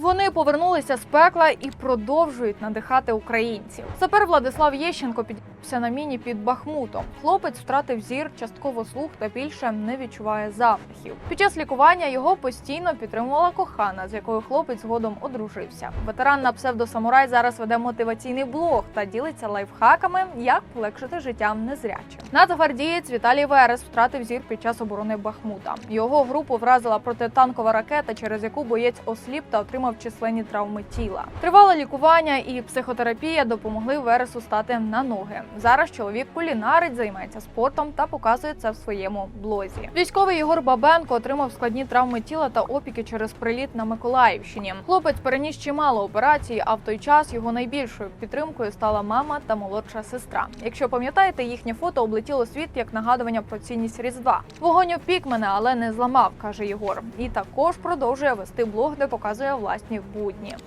Вони повернулися з пекла і продовжують надихати українців. Тепер Владислав Єщенко піднявся на міні під Бахмутом. Хлопець втратив зір, частково слух та більше не відчуває запахів. Під час лікування його постійно підтримувала кохана, з якою хлопець згодом одружився. Ветеран на псевдосамурай зараз веде мотиваційний блог та ділиться лайфхаками, як полегшити життя незрячим. Нацгвардієць Віталій Верес втратив зір під час оборони Бахмута. Його групу вразила протитанкова ракета, через яку боєць осліп та отримав численні травми тіла. Тривале лікування і психотерапія допомогли Вересу стати на ноги. Зараз чоловік кулінарить, займається спортом та показує це в своєму блозі. Військовий Єгор Бабенко отримав складні травми тіла та опіки через приліт на Миколаївщині. Хлопець переніс чимало операцій, а в той час його найбільшою підтримкою стала мама та молодша сестра. Якщо пам'ятаєте, їхнє фото облетіло світ як нагадування про цінність різдва. Вогонь опік мене, але не зламав, каже Єгор. І також продовжує вести блог, де показує власні будні.